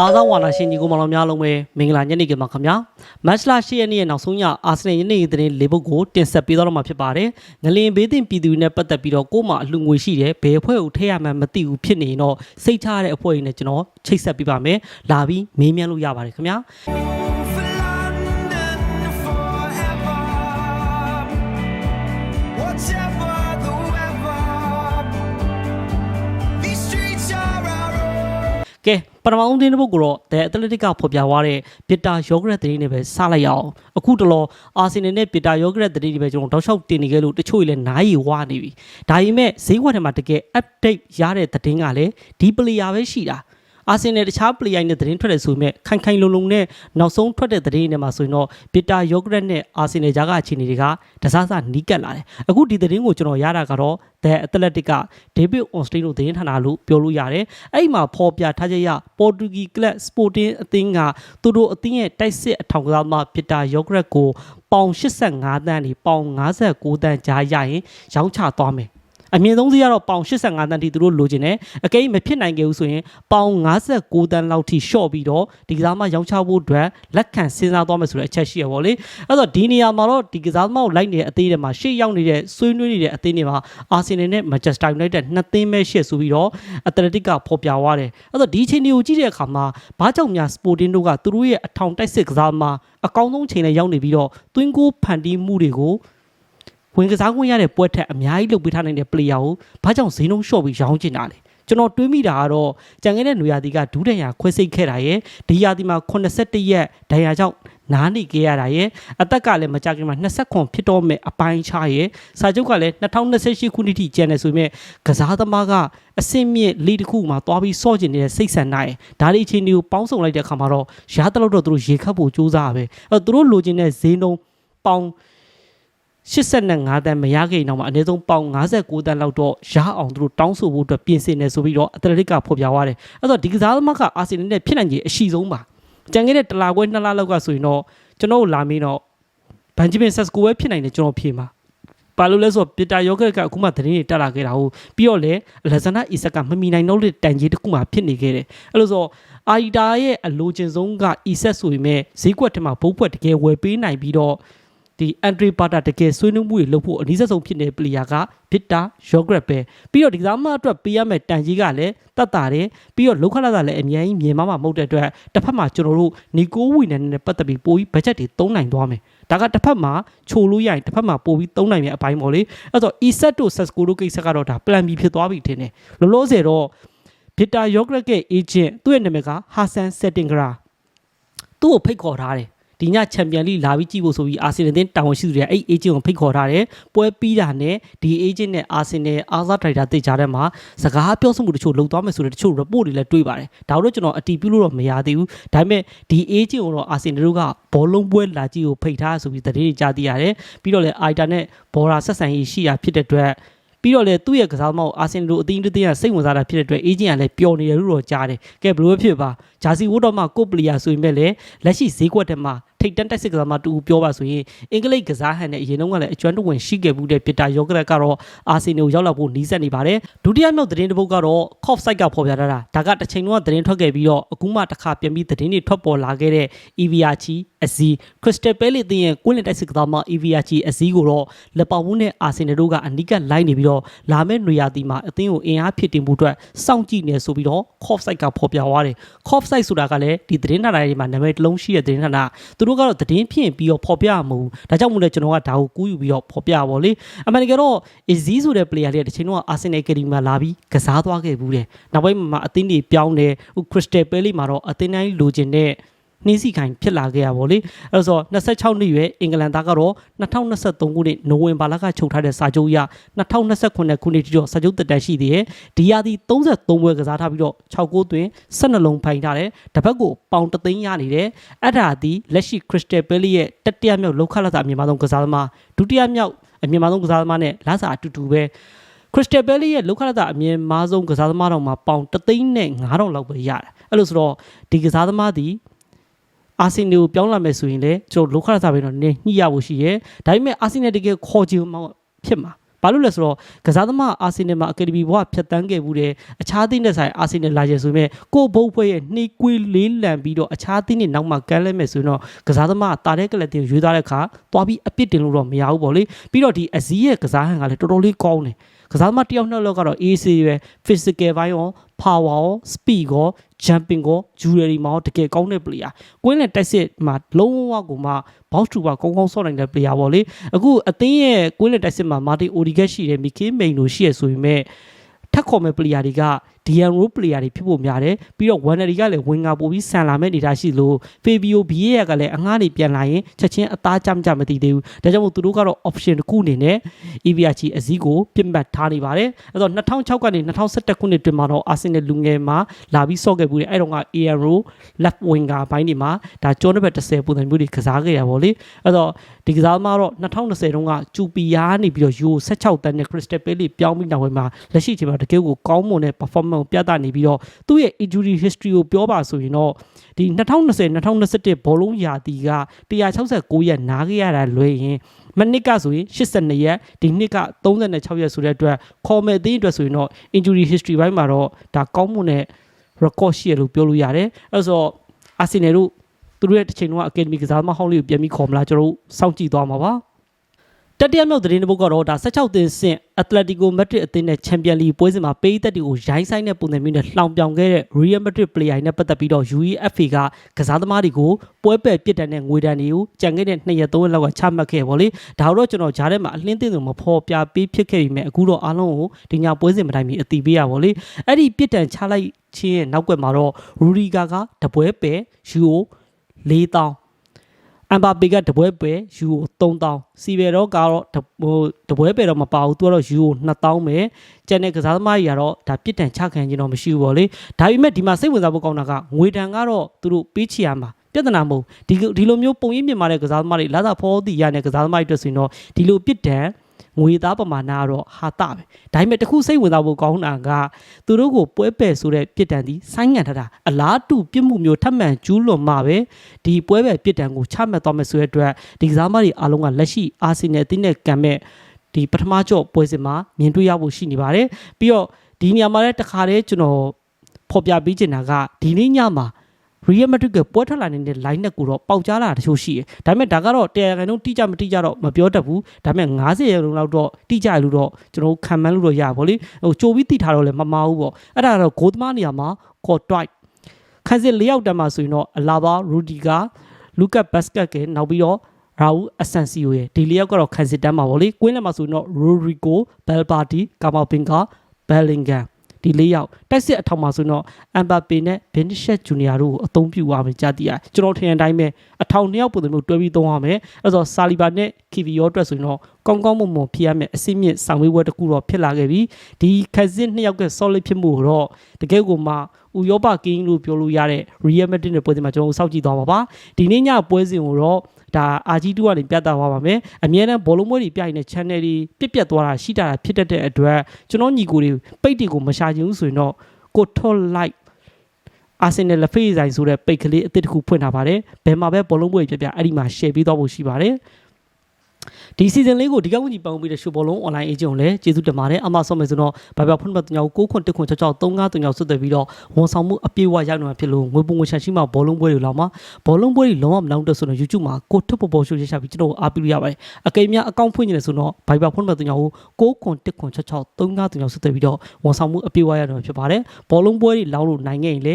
အားသောဝါနာရှင်ကြီးကိုမောင်တော်များလုံးပဲမင်္ဂလာညနေခင်းပါခင်ဗျာမတ်လ10ရက်နေ့ရဲ့နောက်ဆုံးရအာဆင်နယ်ညနေသတင်းလေးပုဒ်ကိုတင်ဆက်ပေးတော့မှာဖြစ်ပါတယ်ငလင်ဘေးတင်ပြည်သူတွေနဲ့ပတ်သက်ပြီးတော့ကို့မှာအလှငွေရှိတယ်ဘယ်အဖွဲ့ကိုထည့်ရမှန်းမသိဘူးဖြစ်နေရင်တော့စိတ်ချရတဲ့အဖွဲ့တွေနဲ့ကျွန်တော်ချိတ်ဆက်ပေးပါမယ်လာပြီးမေးမြန်းလို့ရပါတယ်ခင်ဗျာ ကဲပထမဦးသတင်းတစ်ပုဒ်ကိုတော့ The Athletic ကဖော်ပြသွားတဲ့ပစ်တာယောဂရက်သတင်းတွေပဲစလိုက်ရအောင်အခုတလောအာဆင်နယ်နဲ့ပစ်တာယောဂရက်သတင်းတွေပဲကျွန်တော်တောက်လျှောက်တင်နေခဲ့လို့တချို့တွေလည်းနားရီဝနေပြီဒါပေမဲ့ဈေးကွက်ထဲမှာတကယ် update ရတဲ့သတင်းကလည်းဒီ player ပဲရှိတာ အာဆင်နယ်တခြား player နဲ့သတင်းထွက်တယ်ဆိုပေမဲ့ခိုင်ခိုင်လုံလုံနဲ့နောက်ဆုံးထွက်တဲ့သတင်းတွေမှာဆိုရင်တော့ပစ်တာယောဂရက်နဲ့အာဆင်နယ်ကြားကအခြေအနေတွေကတစားစားနီးကပ်လာတယ်အခုဒီသတင်းကိုကျွန်တော်ရတာကတော့ The Athletic က David Ornstein တို့သတင်းဌာနလို့ပြောလို့ရတယ်အဲ့ဒီမှာဖော်ပြထားချက်ရပေါ်တူဂီကလပ်စပိုတင်အသင်းကသူတို့အသင်းရဲ့တိုက်စစ်အထောင်ကစားသမားပစ်တာယောဂရက်ကိုပေါင်85တန်းနေပေါင်59တန်းကြားရရင်ရောင်းချသွားမယ် အမြင့်ဆုံးစီကတော့ပေါင်85တန်းထိသူတို့လိုချင်တယ်အကိမဖြစ်နိုင်ခဲ့ဘူးဆိုရင်ပေါင်59တန်းလောက်ထိရှော့ပြီးတော့ဒီကစားမရောင်းချဖို့အတွက်လက်ခံစဉ်းစားသွားမယ်ဆိုတဲ့အချက်ရှိရပါလေအဲ့တော့ဒီနေရာမှာတော့ဒီကစားသမားကိုလိုက်နေတဲ့အသေးတွေမှာရှေ့ရောက်နေတဲ့ဆွေးနွေးနေတဲ့အသေးတွေမှာအာဆင်နယ်နဲ့မန်ချက်စတာယူနိုက်တက်နှစ်သင်းပဲရှေ့ဆိုပြီးတော့အက်တလက်တစ်ကဖော်ပြသွားတယ်အဲ့တော့ဒီအချိန်တွေကိုကြည့်တဲ့အခါမှာဘာကြောင့်များစပိုတင်တို့ကသူတို့ရဲ့အထောင်တိုက်စစ်ကစားသမားအကောင်းဆုံးချိန်နဲ့ရောက်နေပြီးတော့တွင်းကိုဖန်တီးမှုတွေကို ဝင်ကစားခွင့်ရတဲ့ပွဲထက်အများကြီးလုပ်ပေးထားနိုင်တဲ့ player ကိုဘာကြောင့်ဈေးနှုန်းလျှော့ပြီးရောင်းချင်တာလဲကျွန်တော်တွေးမိတာကတော့ကြံခဲ့တဲ့နွေရာသီကဒူးဒဏ်ရာခွဲစိတ်ခဲ့တာရဲ့ဒီရာသီမှာ81ရက်ဒဏ်ရာကြောင့်နားနေခဲ့ရတာရဲ့အသက်ကလည်းမကြခင်မှာ29ဖြစ်တော့မဲ့အပိုင်းခြားရဲ့စာချုပ်ကလည်း2028ခုနှစ်ထိကျန်နေဆိုပေမဲ့ကစားသမားကအစင်းမြင့်လေးတစ်ခုမှာသွားပြီးစော့ကျင်နေတဲ့စိတ်ဆန္ဒရဲ့ဒါလေးအချိန်တွေကိုပေါင်းစုံလိုက်တဲ့အခါမှာတော့ရားတလို့တော့သူတို့ရေခတ်ဖို့ကြိုးစားရပဲအဲ့တော့သူတို့လိုချင်တဲ့ဈေးနှုန်းပေါင်း 85တန်းမရခဲ့ရင်တော့မှအနည်းဆုံးပေါင်59တန်းလောက်တော့ရအောင်သူတို့တောင်းဆိုဖို့အတွက်ပြင်ဆင်နေဆိုပြီးတော့အက်တလက်တစ်ကဖော်ပြသွားတယ်အဲ့တော့ဒီကစားသမားကအာဆင်နယ်နဲ့ဖြစ်နိုင်ခြေအရှိဆုံးပါကြံခဲ့တဲ့တလာခွဲနှစ်လလောက်ကဆိုရင်တော့ကျွန်တော်တို့လာမင်းတော့ဘန်ဂျမင်ဆက်စကိုပဲဖြစ်နိုင်တယ်ကျွန်တော်ဖြေမှာဘာလို့လဲဆိုတော့ပီတာယောဂက်ကအခုမှသတင်းတွေတက်လာခဲ့တာဟုတ်ပြီးတော့လေလက်ဇနာအီဆက်ကမမီနိုင်တော့တဲ့တန်ကြီးတစ်ခုမှဖြစ်နေခဲ့တယ်အဲ့လိုဆိုအာရီတာရဲ့အလိုချင်ဆုံးကအီဆက်ဆိုပေမဲ့ဈေးကွက်ထဲမှာဘုတ်ဘွက်တကယ်ဝယ်ပေးနိုင်ပြီးတော့ ဒီအန်ဒရီပါတာတကယ်ဆွေးနွေးမှုတွေလုပ်ဖို့အနည်းဆုံးဖြစ်နေတဲ့ပလီယာကဗစ်တာယောဂရက်ပဲပြီးတော့ဒီကစားမအတွက်ပေးရမယ့်တန်ကြီးကလည်းတတ်တာတယ်ပြီးတော့လောက်ခလာတာလည်းအများကြီးမြင်မမှာမဟုတ်တဲ့အတွက်တစ်ဖက်မှာကျွန်တော်တို့နီကိုဝီနန်နဲ့ပတ်သက်ပြီးပိုပြီးဘတ်ဂျက်တွေသုံးနိုင်သွားမယ်ဒါကတစ်ဖက်မှာချိုလို့ရရင်တစ်ဖက်မှာပိုပြီးသုံးနိုင်မယ့်အပိုင်းပေါ့လေအဲ့တော့ e-set တို့ sesco တို့ကိစ္စကတော့ဒါ plan B ဖြစ်သွားပြီထင်တယ်လောလောဆယ်တော့ဗစ်တာယောဂရက်က agent သူ့ရဲ့နာမည်ကဟာဆန်ဆက်တင်ဂရာသူ့ကိုဖိတ်ခေါ်ထားတယ် ဒီညချန်ပီယံလိလာပြီးကြည့်ဖို့ဆိုပြီးအာဆင်နယ်တင်းတာဝန်ရှိသူတွေအဲ့ agent ကိုဖိတ်ခေါ်ထားတယ်ပွဲပြီးတာနဲ့ဒီ agent နဲ့အာဆင်နယ်အားစားဒရိုက်တာတိတ်ကြတဲ့မှာစကားပြောဆိုမှုတချို့လုပ်သွားမယ်ဆိုတဲ့တချို့ report တွေလည်းတွေ့ပါတယ်ဒါတို့ကျွန်တော်အတီးပြုလို့တော့မရသေးဘူးဒါပေမဲ့ဒီ agent ကိုတော့အာဆင်နယ်တို့ကဘောလုံးပွဲလာကြည့်ကိုဖိတ်ထားဆိုပြီးသတင်းတွေကြားသိရတယ်ပြီးတော့လည်း Aita နဲ့ဘော်ရာဆက်ဆံရေးရှိတာဖြစ်တဲ့အတွက်ပြီးတော့လေသူ့ရဲ့ကစားသမားကိုအာဆင်နယ်တို့အသင်းတစ်သင်းကစိတ်ဝင်စားတာဖြစ်တဲ့အတွက် agent ကလည်းပျော်နေတယ်လို့တော့ကြားတယ်ကဲဘယ်လိုပဲဖြစ်ပါဂျာစီဝတ်တော့မှကိုပလီယာဆိုရင်ပဲလေလက်ရှိဈေးကွက်ထဲမှာ ထိတ်တန့်တက်စစ်ကစားမတူပြောပါဆိုရင်အင်္ဂလိပ်ကစားဟန်နဲ့အရင်တုန်းကလည်းအကျွမ်းတဝင်ရှိခဲ့မှုတဲ့ပစ်တာယောဂရက်ကတော့အာဆင်နယ်ကိုရောက်လာဖို့နီးစပ်နေပါတယ်ဒုတိယမြောက်သတင်းတစ်ပုဒ်ကတော့ Cof site ကဖော်ပြထားတာဒါကတစ်ချိန်လုံးကသတင်းထွက်ခဲ့ပြီးတော့အခုမှတစ်ခါပြန်ပြီးသတင်းတွေထွက်ပေါ်လာခဲ့တဲ့ EVRG အစီ Crystal Palace အသင်းရဲ့ကွင်းလင်တိုက်စစ်ကစားမ EVRG အစီကိုတော့လက်ပါဝန်းနဲ့အာဆင်နယ်တို့ကအနီးကပ်လိုက်နေပြီးတော့လာမယ့်နွေရာသီမှာအသင်းကိုအင်အားဖြစ်တင်မှုအတွက်စောင့်ကြည့်နေဆိုပြီးတော့ Cof site ကဖော်ပြသွားတယ် Cof site ဆိုတာကလည်းဒီသတင်းဌာနတွေမှာနာမည်တစ်လုံးရှိတဲ့သတင်းဌာနသူတို့ကတော့သတင်းဖြင့်ပြီးတော့ဖော်ပြမှာမဟုတ်ဘူးဒါကြောင့်မို့လဲကျွန်တော်ကဒါကိုကူးယူပြီးတော့ဖော်ပြပါဗောလေအမှန်တကယ်တော့ Izzy ဆိုတဲ့ player လေးကတစ်ချိန်လုံးက Arsenal Academy မှာလာပြီးကစားသွားခဲ့ဘူးတဲ့နောက်ပိုင်းမှာအသင်းတွေပြောင်းတယ်ဟို Crystal Palace မှာတော့အသင်းတိုင်းလိုချင်တဲ့ နှင်းစီခိုင်ဖြစ်လာခဲ့ရပါလေအဲ့တော့26နှစ်ရွယ်အင်္ဂလန်သားကတော့2023ခုနှစ်နိုဝင်ဘာလကချုပ်ထားတဲ့စာချုပ်အရ2029ခုနှစ်ထိတော့စာချုပ်တက်တန်းရှိသေးတယ်ဒီရာသီ33ပွဲကစားထားပြီးတော့6ဂိုးသွင်း12လုံးဖိုင်ထားတယ်တစ်ဖက်ကိုပေါင်တသိန်းရနေတယ်အဲ့ဒါဒီလက်ရှိ Crystal Palace ရဲ့တတိယမြောက်လောက်ခလာတာအမြင့်မားဆုံးကစားသမားဒုတိယမြောက်အမြင့်မားဆုံးကစားသမားနဲ့လာစာအတူတူပဲ Crystal Palace ရဲ့လောက်ခလာတာအမြင့်မားဆုံးကစားသမားတော်မှာပေါင်တသိန်းနဲ့9000လောက်ပဲရတယ်အဲ့လိုဆိုတော့ဒီကစားသမားဒီ အာဆင်နယ်ကိုပြောင်းလာမယ်ဆိုရင်လေကျွန်တော်လောခရစာပဲတော့နည်းညှိရဖို့ရှိရဲဒါပေမဲ့အာဆင်နယ်တကယ်ခေါ်ချင်မှဖြစ်မှာဘာလို့လဲဆိုတော့ကစားသမားအာဆင်နယ်မှာအကယ်ဒမီဘဝဖြတ်တန်းခဲ့မှုတဲ့အခြားသင်းတဲ့ဆိုင်အာဆင်နယ်လာကျဆိုပေမဲ့ကိုဘုတ်ဖွဲ့ရဲ့နှီးကွေးလေးလံပြီးတော့အခြားသင်းတွေနောက်မှာကမ်းလဲမယ်ဆိုရင်တော့ကစားသမားတာတဲ့ကလပ်တင်ရွေးသားတဲ့အခါသွားပြီးအပြစ်တင်လို့တော့မရဘူးပေါ့လေပြီးတော့ဒီအစည်းရဲ့ကစားဟန်ကလည်းတော်တော်လေးကောင်းတယ် ကစားသမားတစ်ယောက်နှစ်ယောက်ကတော့ AC ပဲ physical ဘိုင်းရော power ရော speed ရော jumping ရော jewelry မှာရောတကယ်ကောင်းတဲ့ player ကွင်းနဲ့တိုက်စစ်မှာလုံးဝကိုမှ box to ပါကောင်းကောင်းဆော့နိုင်တဲ့ player ပေါ့လေအခုအသင်းရဲ့ကွင်းနဲ့တိုက်စစ်မှာမာတီအိုဒီဂက်ရှိတယ်မီကင်းမိန်လိုရှိရဆိုပေမဲ့ထက်ခေါ်မဲ့ player တွေက DN Road player တွေဖြစ်ဖို့များတယ်ပြီးတော့ Wannery ကလည်းဝင်ငါပို့ပြီးဆန်လာမဲ့အနေထားရှိလို့ Fabio Vieira ကလည်းအငှားနေပြန်လာရင်ချက်ချင်းအသားကြမကြမသိသေးဘူးဒါကြောင့်မို့သူတို့ကတော့ option တစ်ခုအနေနဲ့ EVRC အစည်းကိုပြစ်မှတ်ထားနေပါတယ်အဲ့တော့2006ကနေ2011ခုနှစ်တွင်မှာတော့ Arsenal လူငယ်မှာလာပြီးဆော့ခဲ့ဘူးတယ်အဲ့တော့က AR Road left winger ဘိုင်းဒီမှာဒါကျောင်းတစ်ဘက်30ပုံစံမျိုးတွေကစားခဲ့ရပါဗောလေအဲ့တော့ဒီကစားသမားတော့2020တုန်းကကျူပီယာနေပြီးတော့ Euro 16တန်းနဲ့ Crystal Palace ပြောင်းပြီးနောက်ပိုင်းမှာလက်ရှိအချိန်မှာတကယ်ကိုကောင်းမွန်တဲ့ performance ကိုပြသနေပြီးတော့သူ့ရဲ့ injury history ကိုပြောပါဆိုရင်တော့ဒီ2020 2021ဘောလုံးရာသီက169ရက်နားခဲ့ရတာလွယ်ရင်မနစ်ကဆိုရင်82ရက်ဒီနှစ်က36ရက်ဆိုတဲ့အတွက်ခေါ်မဲ့အသင်းအတွက်ဆိုရင်တော့ injury history ဘိုင်းမှာတော့ဒါကောင်းမွန်တဲ့ record ရှိရလို့ပြောလို့ရတယ်အဲဆိုတော့ Arsenal တို့သူတို့ရဲ့တစ်ချိန်လုံးက academy ကစားသမားဟောင်းလေးကိုပြန်ပြီးခေါ်မလားကျွန်တော်တို့စောင့်ကြည့်သွားမှာပါ တတိယမြောက်သတင်းတစ်ပုဒ်ကတော့ဒါ16သင်းဆင့် Atletico Madrid အသင်းနဲ့ Champion League ပွဲစဉ်မှာပေးသက်တွေကိုရိုင်းဆိုင်တဲ့ပုံစံမျိုးနဲ့လှောင်ပြောင်ခဲ့တဲ့ Real Madrid player နဲ့ပတ်သက်ပြီးတော့ UEFA ကကစားသမားတွေကိုပွဲပယ်ပြစ်ဒဏ်နဲ့ငွေဒဏ်တွေကိုကြံခဲ့တဲ့2ရက်3ရက်လောက်ကချမှတ်ခဲ့ပါလေဒါတော့ကျွန်တော်ဂျားထဲမှာအလင်းသိသူမဖော်ပြပေးဖြစ်ခဲ့ပြီမဲ့အခုတော့အားလုံးကိုဒီညပွဲစဉ်မတိုင်းမီအတီးပေးရပါလေအဲ့ဒီပြစ်ဒဏ်ချလိုက်ခြင်းရဲ့နောက်ွက်မှာတော့ Rudiger ကတပွဲပယ် Euro 4000 အမ်ဘာပေကတပွဲပဲယူကို3000စီဘယ်တော့ကတော့တဟိုတပွဲပဲတော့မပါဘူးသူကတော့ယူကို2000ပဲကျန်တဲ့ကစားသမားကြီးကတော့ဒါပြစ်ဒဏ်ချခံခြင်းတော့မရှိဘူးဗောလေဒါပေမဲ့ဒီမှာစိတ်ဝင်စားဖို့ကောင်းတာကငွေဒဏ်ကတော့သူတို့ပေးချရမှာပြဿနာမဟုတ်ဒီဒီလိုမျိုးပုံရိပ်မြင်မာတဲ့ကစားသမားတွေလာသာဖောတီရတဲ့ကစားသမားတွေအတွက်ဆိုရင်တော့ဒီလိုပြစ်ဒဏ် ငွေသားပမာဏကတော့ဟာတာပဲဒါပေမဲ့တခုစိတ်ဝင်စားဖို့ကောင်းတာကသူတို့ကိုပွဲပယ်ဆိုတဲ့ပြစ်ဒဏ်ဒီဆိုင်းငံ့ထားတာအလားတူပြစ်မှုမျိုးထပ်မံကျူးလွန်မှာပဲဒီပွဲပယ်ပြစ်ဒဏ်ကိုချမှတ်သွားမယ်ဆိုတဲ့အတွက်ဒီကစားသမားတွေအားလုံးကလက်ရှိအာဆင်နယ်အသင်းနဲ့ကံမဲ့ဒီပထမကြော့ပွဲစဉ်မှာမြင်တွေ့ရဖို့ရှိနေပါတယ်ပြီးတော့ဒီနေရာမှာလည်းတခါတည်းကျွန်တော်ဖော်ပြပေးချင်တာကဒီနေ့ညမှာ Real Madrid ကပွဲထွက်လာနေတဲ့ line နဲ့ကိုတော့ပေါက်ကြားလာတာတချို့ရှိတယ်။ဒါပေမဲ့ဒါကတော့တရားခံတော့တိကျမတိကျတော့မပြောတတ်ဘူး။ဒါပေမဲ့90ရာခိုင်နှုန်းလောက်တော့တိကျရလို့တော့ကျွန်တော်ခံမှန်းလို့တော့ရပါဗောလေ။ဟိုကြိုပြီးတိထားတော့လည်းမမာဘူးပေါ့။အဲ့ဒါကတော့ဂိုးသမားနေရာမှာ Courtois ခန်းစစ်၄ယောက်တန်းမှာဆိုရင်တော့အလာဘာရူဒီဂါလူကတ်ဘတ်စကတ်ကနောက်ပြီးတော့ရာဦးအဆန်စီယိုရဲ့ဒီလေးယောက်ကတော့ခန်းစစ်တန်းမှာဗောလေ။ကွင်းလယ်မှာဆိုရင်တော့ Rodrigo, Valverde, Camavinga, Bellingham ဒီလေးယော က်တိုက်စစ်အထောက်မှာဆိုရင်တော့အမ်ဘာပေနဲ့ဘင်နရှက်ဂျူနီယာတို့ကိုအသုံးပြုရမယ်ကြားသိရကျွန်တော်ထင်တဲ့အတိုင်းပဲအထောက်နှစ်ယောက်ပုံစံမျိုးတွဲပြီးသုံးရမယ်အဲ့တော့ဆာလီဘာနဲ့ကီဗီယောအတွက်ဆိုရင်တော့ကောင်းကောင်းမွန်မွန်ဖြစ်ရမယ်အစိမြင့်ဆောင်ဝေးပွဲတစ်ခုတော့ဖြစ်လာခဲ့ပြီဒီခက်စစ်နှစ်ယောက်က solid ဖြစ်မှုကိုတော့တကယ်ကိုမှ ဥရောပကင်းလို့ပြောလို့ရတဲ့ Real Madrid နဲ့ပွဲစဉ်မှာကျွန်တော်တို့စောင့်ကြည့်သွားပါပါဒီနေ့ညပွဲစဉ်ကိုတော့ဒါ RG2 ကနေပြသသွားပါမယ်အမြဲတမ်းဘောလုံးပွဲတွေပြနေတဲ့ channel တွေပြက်ပြက်သွားတာရှိတာဖြစ်တတ်တဲ့အတွက်ကျွန်တော်ညီကိုတွေပိတ်တွေကိုမရှာချင်ဘူးဆိုရင်တော့ကိုထော်လိုက်အာဆင်နယ်လက်ဖေးဆိုင်ဆိုတဲ့ပိတ်ကလေးအသစ်တစ်ခုဖွင့်ထားပါတယ်ဘယ်မှာပဲဘောလုံးပွဲပြပြအဲ့ဒီမှာ share ပေးသွားဖို့ရှိပါတယ် ဒီ season လေးကိုဒီကဝန်ကြီးပေါင်းပြီးတဲ့ရှုဘောလုံး online agent ကိုလည်းကျေးဇူးတင်ပါတယ်အမဆော့မယ်ဆိုတော့ဘာဘာဖွင့်မှတညော9ခွန်1ခွန်6 6 3 5 3ညောဆွတ်တယ်ပြီးတော့ဝန်ဆောင်မှုအပြည့်အဝရောက်နေမှာဖြစ်လို့ငွေပုံငွေချန်ရှိမှဘောလုံးပွဲတွေလောက်မှာဘောလုံးပွဲတွေလုံးဝမလောင်းတက်ဆိုတော့ YouTube မှာကိုထုတ်ပေါ်ပေါ်ရှိုးရရှာပြီးကျွန်တော်အားပေးလို့ရပါတယ်အကိများအကောင့်ဖွင့်နေတယ်ဆိုတော့ဘာဘာဖွင့်မှတညော9ခွန်1ခွန်6 6 3 5 3ညောဆွတ်တယ်ပြီးတော့ဝန်ဆောင်မှုအပြည့်အဝရတော့ဖြစ်ပါတယ်ဘောလုံးပွဲတွေလောင်းလို့နိုင်ခဲ့ရင်လေ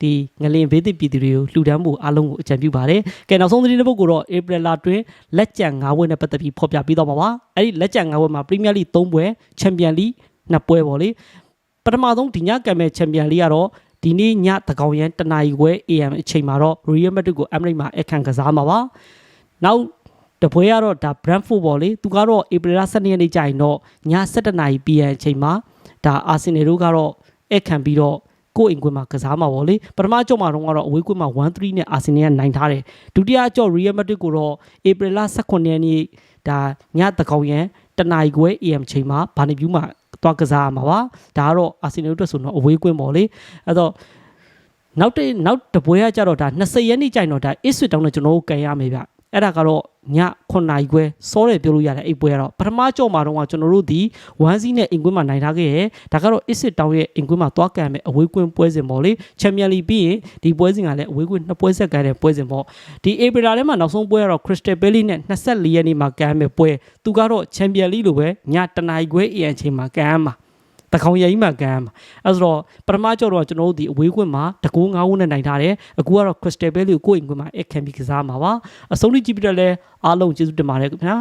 ဒီငလင်ဘေးသစ်ပြည်သူတွေကိုလှူဒန်းဖို့အားလုံးကိုအကြံပြုပါတယ်။ကဲနောက်ဆုံးသတင်းတစ်ပုဒ်ကိုတော့ဧပြီလတွင်လက်ကျန်၅ဘွဲ့နဲ့ပတ်သက်ပြီးဖော်ပြပေးတော့မှာပါ။အဲ့ဒီလက်ကျန်၅ဘွဲ့မှာပရီးမီးယားလိ3ဘွဲ့ချန်ပီယံလိ2ပွဲပေါ့လေ။ပထမဆုံးဒီညကံမဲ့ချန်ပီယံလိကတော့ဒီနေ့ညတကောင်ရန်တနာရီခွဲ AM အချိန်မှာတော့ Real Madrid ကို Emirates မှာအခန့်ကစားမှာပါ။နောက်တပွဲကတော့ဒါ Brentford ပေါ့လေသူကတော့ဧပြီလ12ရက်နေ့ကျရင်တော့ည7:00နာရီ PM အချိန်မှာဒါ Arsenal တို့ကတော့အခန့်ပြီးတော့ ကိုယ့်အိမ်ကွင်းမှာကစားမှာပေါ့လေပထမကြော့မှာတော့ကတော့အဝေးကွင်းမှာ1-3နဲ့အာဆင်နယ်ကနိုင်ထားတယ်ဒုတိယကြော့ Real Madrid ကိုတော့ဧပြီလ18ရက်နေ့ဒါညတကောင်ရန်တနာရီခွဲ AM ချိန်မှာဘာနေပြူးမှာသွားကစားရမှာပါဒါကတော့အာဆင်နယ်အတွက်ဆိုတော့အဝေးကွင်းပေါ့လေအဲ့တော့နောက်တစ်နောက်တပွဲကကြတော့ဒါ20ရက်နေ့ကျရင်တော့ဒါ Ipswich တောင်းနဲ့ကျွန်တော်တို့ကန်ရမယ်ဗျ အဲ့ဒါကတော့ည9နာရီခွဲစောတယ်ပြောလို့ရတယ်အိတ်ပွဲကတော့ပထမကြော့မှာတော့ကကျွန်တော်တို့ဒီ1စီးနဲ့အင်ကွင်းမှာနိုင်ထားခဲ့ရဲဒါကတော့ Exit တောင်းရဲ့အင်ကွင်းမှာသွားကန်မဲ့အဝေးကွင်းပွဲစဉ်ပေါ့လေချန်ပီယံလီပြီးရင်ဒီပွဲစဉ်ကလည်းအဝေးကွင်းနှစ်ပွဲဆက်ကန်တဲ့ပွဲစဉ်ပေါ့ဒီ April ထဲမှာနောက်ဆုံးပွဲကတော့ Crystal Palace နဲ့24ရက်နေ့မှာကန်မဲ့ပွဲသူကတော့ချန်ပီယံလီလိုပဲညတနာရီခွဲ AM ချိန်မှာကန်မှာ တကောင်ရည်ကြီးမှကန်မှာအဲဆိုတော့ပထမကြောတော့ကျွန်တော်တို့ဒီအဝေးကွင်းမှာတကူ9ဦးနဲ့နိုင်ထားတယ်အခုကတော့ Crystal Bay လေးကိုကိုယ့်အိမ်ကွင်းမှာအခမ်းပြီးကစားမှာပါအဆုံးထိကြည့်ပြတဲ့လဲအားလုံးကျေးဇူးတင်ပါတယ်ခင်ဗျာ